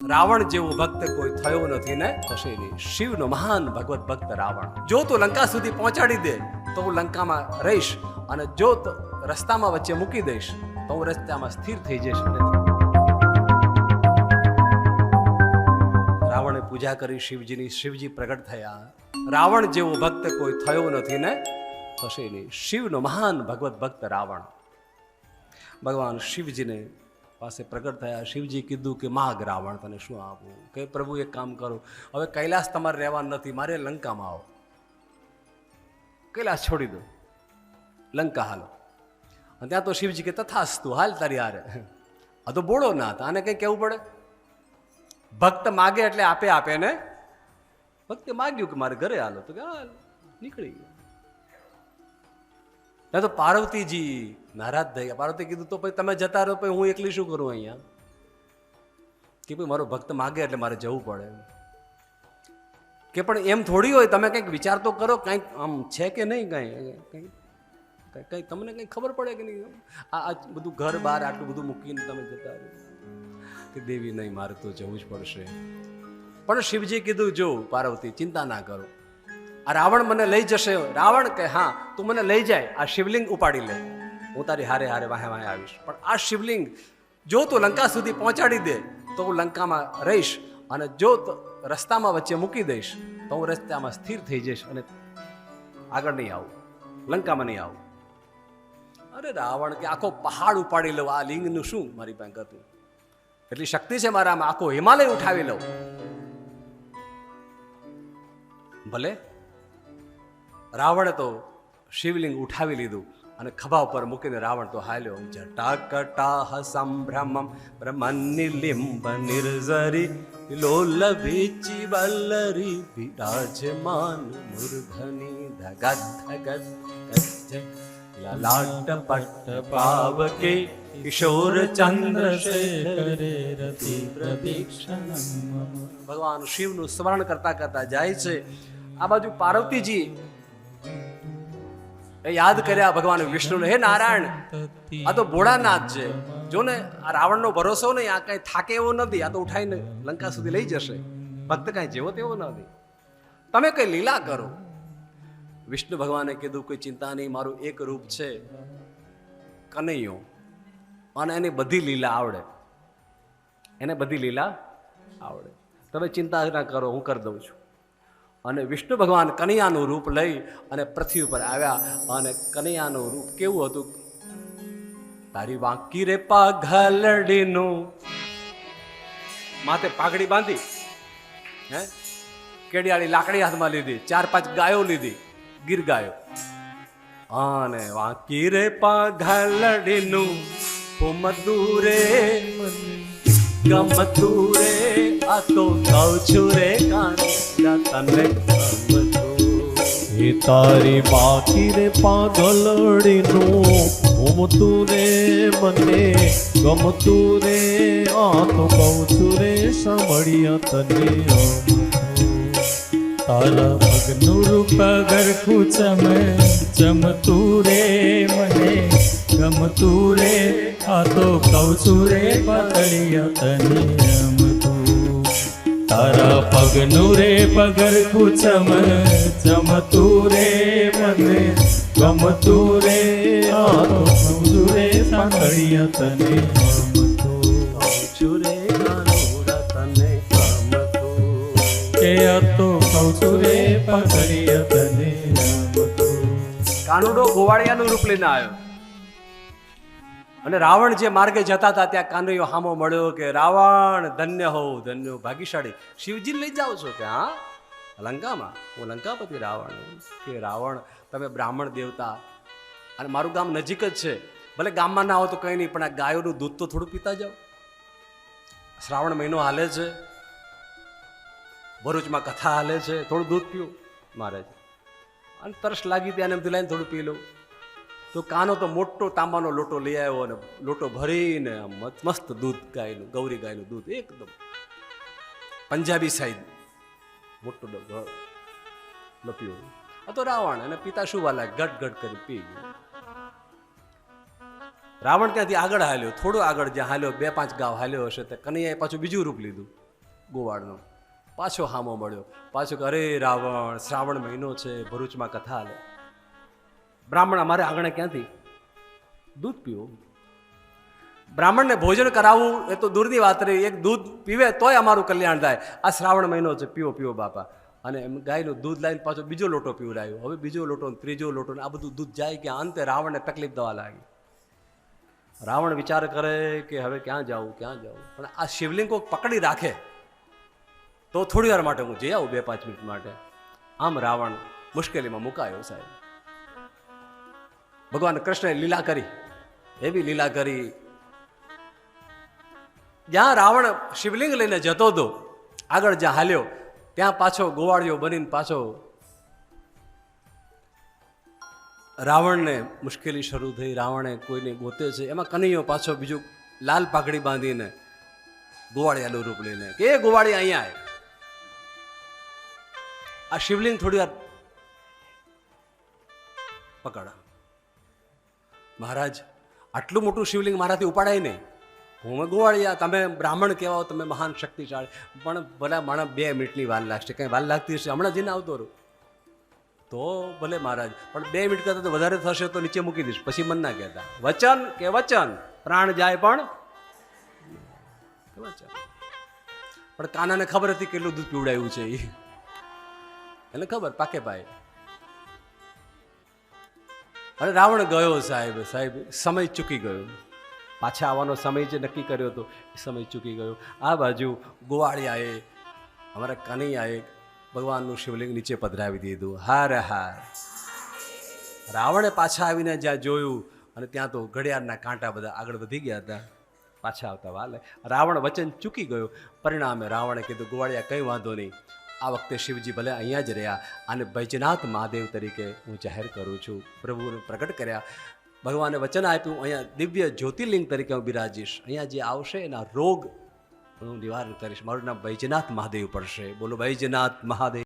રાવણ જેવો ભક્ત કોઈ થયો નથી ને થશે નહીં શિવનો મહાન ભગવત ભક્ત રાવણ. જો તું લંકા સુધી પહોંચાડી દે, તો હું લંકામાં રહીશ અને જો રસ્તામાં વચ્ચે મૂકી દઈશ, તો હું રસ્તામાં સ્થિર થઈ જઈશ રાવણે પૂજા કરી શિવજીની, શિવજી પ્રગટ થયા. રાવણ જેવો ભક્ત કોઈ થયો નથી ને થશે નહીં શિવનો મહાન ભગવત ભક્ત રાવણ. ભગવાન શિવજીને પાસે પ્રગટ થયા. શિવજી કીધું કે માગ રાવણ તને શું આપું? કે, પ્રભુ, એક કામ કરો. હવે કૈલાસ તમારે રહેવાનું નથી. મારે લંકામાં આવો. કૈલાસ છોડી દો. લંકા હાલો. અને ત્યાં તો શિવજી કે, તથાસ્તુ, હાલ તારી હારે. આ તો બોળો ના હતા. આને કંઈ કહેવું પડે? ભક્ત માગે એટલે આપે આપે ને ભક્તે માગ્યું કે, મારે ઘરે હાલો. તો કે, હાલ, નીકળી ગયો. ત્યાં તો પાર્વતીજી નારાજ થઈ ગયા. પાર્વતી કીધું, તો પછી તમે જતા રહો, પછી હું એકલી શું કરું અહીંયા? કે ભાઈ, મારો ભક્ત માગે એટલે મારે જવું પડે. કે પણ એમ થોડી હોય, તમે કંઈક વિચાર તો કરો, કંઈક આમ છે કે નહીં કંઈ? કંઈ કંઈ તમને કંઈ ખબર પડે કે નહીં? આ બધું ઘર બહાર આટલું બધું મૂકીને તમે જતા રહો. કે દેવી, નહીં, મારે તો જવું જ પડશે. પણ શિવજી કીધું, જો, પાર્વતી, ચિંતા ના કરો. આ રાવણ મને લઈ જશે. રાવણ કે હા, તું મને લઈ જાય, આ શિવલિંગ ઉપાડી લે. તારી હારે હારે વાહે વાહે આવીશ. પણ આ શિવલિંગ જો તું લંકા સુધી પહોંચાડી દે, તો હું લંકામાં રહીશ અને જો રસ્તામાં વચ્ચે મૂકી દઈશ, તો હું રસ્તામાં સ્થિર થઈ જઈશ અને આગળ નહીં આવું. લંકામાં નહીં આવું. અરે રાવણ કે આખો પહાડ ઉપાડી લઉં, આ લિંગનું શું મારી પાસે હતું? એટલી શક્તિ છે મારામાં આખો હિમાલય ઉઠાવી લઉં. ભલે, રાવણે તો શિવલિંગ ઉઠાવી લીધું. અને ખભા ઉપર મૂકીને રાવણ તો હાલ્યો. જટાકટાહ સંભ્રમમ બ્રહ્મનિલિંબ નિર્ઝરી લોલભીચી વલ્લરી વિરાજમાન મૂર્ધની ધગત ધગત લલાટ પટ્ટ પાવકે કિશોર ચંદ્ર ભગવાન શિવનું સ્મરણ કરતા કરતા જાય છે. આ બાજુ પાર્વતીજી એ યાદ કર્યા ભગવાન વિષ્ણુને. હે નારાયણ આ તો ભોળાનાથ છે. જો ને આ રાવણનો ભરોસો નહીં આ કઈ થાકે એવો નથી આ તો ઉઠાઈને લંકા સુધી લઈ જશે. ભક્ત કાંઈ જેવો તેવો નથી. તમે કઈ લીલા કરો. વિષ્ણુ ભગવાને કીધું કોઈ ચિંતા નહીં મારું એક રૂપ છે કનૈયો. અને એની બધી લીલા આવડે. એને બધી લીલા આવડે. તમે ચિંતા ના કરો હું કરી દઉં છું. અને વિષ્ણુ ભગવાન કનૈયાનું રૂપ લઈ અને પૃથ્વી ઉપર આવ્યા. અને કનૈયાનું રૂપ કેવું હતું? તારી વાંકી રે પાઘલડીનું. માથે પાઘડી બાંધી. હે? કેડિયાળી લાકડી હાથમાં લીધી. ચાર પાંચ ગાયો લીધી. ગીર ગાયો. અને વાંકી રે પાઘલડીનું. ફૂમતું રે ગમતું રે, આ તો કહું છું રે કાંડા તને ગમતું. એ તારી બાકી રે પાગલડીનું ઘૂમતું રે મને, ગમતું રે, આ તો કહું છું રે સાંભળ્યા તને તારા મગનું રૂપ ગરખું ચમે ચમતું રે મને ગમતું રે આ તો કહું છું રે પાતળિયા તને અમથું તારા પગનું રે પગરખું ચમ ચમતું રે મને ગમતું રે આ તો કહું રે સાંકળિયા તને છું રે તો. કહું છું રે પકડિયા તને કાનુડો ગોવાળિયાનું રૂપ લઈને આવ્યો. અને રાવણ જે માર્ગે જતા હતા, ત્યાં કાનૈયો હામો મળ્યો કે, રાવણ, ધન્ય હો ધન્ય ભાગ્યશાળી શિવજી લઈ જાઓ છો કે, હા? લંકામાં? હું લંકાપતિ રાવણ કે, રાવણ, તમે બ્રાહ્મણ દેવતા. અને મારું ગામ નજીક જ છે. ભલે ગામમાં ના હો તો કંઈ નહીં, પણ આ ગાયોનું દૂધ તો થોડું પીતા જાઓ. શ્રાવણ મહિનો હાલે છે. ભરૂચમાં કથા હાલે છે. થોડું દૂધ પીવું મારે અને તરસ લાગી ત્યાં એમ લઈને થોડું પી લઉં. તો કાનો તો મોટો તાંબાનો લોટો લઈ આવ્યો અને લોટો ભરીને મસ્ત- દૂધ ગાયનું, ગૌરી ગાયનું દૂધ, એકદમ. પંજાબી સાઈડ. મોટો લપ્યો. આ તો રાવણ અને પિતા શું વાલા ગટ ગટ કરી પી ગયો. રાવણ ત્યાંથી આગળ હાલ્યો, થોડો આગળ જ્યાં હાલ્યો, બે પાંચ ગાવ હાલ્યો હશે, તે કનૈયાએ પાછું બીજું રૂપ લીધું, ગોવાળનો. પાછો હામો મળ્યો. પાછો અરે રાવણ, શ્રાવણ મહિનો છે, ભરૂચમાં કથા હાલે બ્રાહ્મણ અમારે આંગણે ક્યાંથી? દૂધ પીવું. બ્રાહ્મણને ભોજન કરાવવું એ તો દૂરની વાત રહી. એક દૂધ પીવે તોય અમારું કલ્યાણ થાય. આ શ્રાવણ મહિનો છે. પીવો પીવો બાપા. અને એમ ગાયનું દૂધ લાવીને પાછો બીજો લોટો પીવડાવ્યો હવે બીજો લોટો ત્રીજો લોટો આ બધું દૂધ જાય કે અંતે રાવણને તકલીફ દવા લાગી. રાવણ વિચાર કરે કે હવે ક્યાં જાવું ક્યાં જાવું? પણ આ શિવલિંગ કોઈક પકડી રાખે. તો થોડી વાર માટે હું જઈ આવું બે પાંચ મિનિટ માટે. આમ રાવણ મુશ્કેલીમાં મુકાયો સાહેબ. ભગવાન કૃષ્ણએ લીલા કરી. એવી લીલા કરી. જ્યાં રાવણ શિવલિંગ લઈને જતો હતો, આગળ જ્યાં હાલ્યો, ત્યાં પાછો ગોવાળિયો બનીને પાછો રાવણને મુશ્કેલી શરૂ થઈ. રાવણે કોઈને ગોતે છે. એમાં કનૈયો પાછો બીજું લાલ પાઘડી બાંધીને ગોવાળિયાનું રૂપ લઈને. કે એ ગોવાળી અહીંયા આ શિવલિંગ થોડી વાર પકડ. મહારાજ, આટલું મોટું શિવલિંગ મારાથી ઉપાડાય નહીં. હું ગોવાળિયા, તમે બ્રાહ્મણ કહેવાઓ, તમે મહાન શક્તિશાળી. પણ ભલે માણસ બે મિનિટની વાર લાગશે, કંઈ વાર લાગતી હશે? હમણાં જઈને આવતો રહું. તો ભલે મહારાજ, પણ બે મિનિટ કરતાં તો વધારે થશે તો નીચે મૂકી દઈશ. પછી મન ના કહેતા. વચન કે વચન? પ્રાણ જાય પણ? વચન? પણ કાનાને ખબર હતી કેટલું દૂધ પીવડાયું છે એ એને ખબર, પાકે ભાઈ. અને રાવણ ગયો સાહેબ સાહેબ, સમય ચૂકી ગયો. પાછા આવવાનો સમય જે નક્કી કર્યો હતો, એ સમય ચૂકી ગયો. આ બાજુ ગોવાળિયાએ, અમારા કનૈયાએ ભગવાનનું શિવલિંગ નીચે પધરાવી દીધું. હાર હાર. રાવણે પાછા આવીને જ્યાં જોયું અને ત્યાં તો ઘડિયાળના કાંટા બધા આગળ વધી ગયા હતા. પાછા આવતા વાલે. રાવણ વચન ચૂકી ગયો. પરિણામે રાવણે કીધું, ગોવાળિયા, કંઈ વાંધો નહીં. આ વખતે શિવજી ભલે અહીંયા જ રહ્યા અને બૈજનાથ મહાદેવ તરીકે હું જાહેર કરું છું. પ્રભુને પ્રગટ કર્યા. ભગવાને વચન આપ્યું. અહીંયા દિવ્ય જ્યોતિર્લિંગ તરીકે હું બિરાજીશ. અહીંયા જે આવશે એના રોગ હું નિવારણ કરીશ. મારું નામ બૈજનાથ મહાદેવ પડશે. બોલો બૈજનાથ મહાદેવ.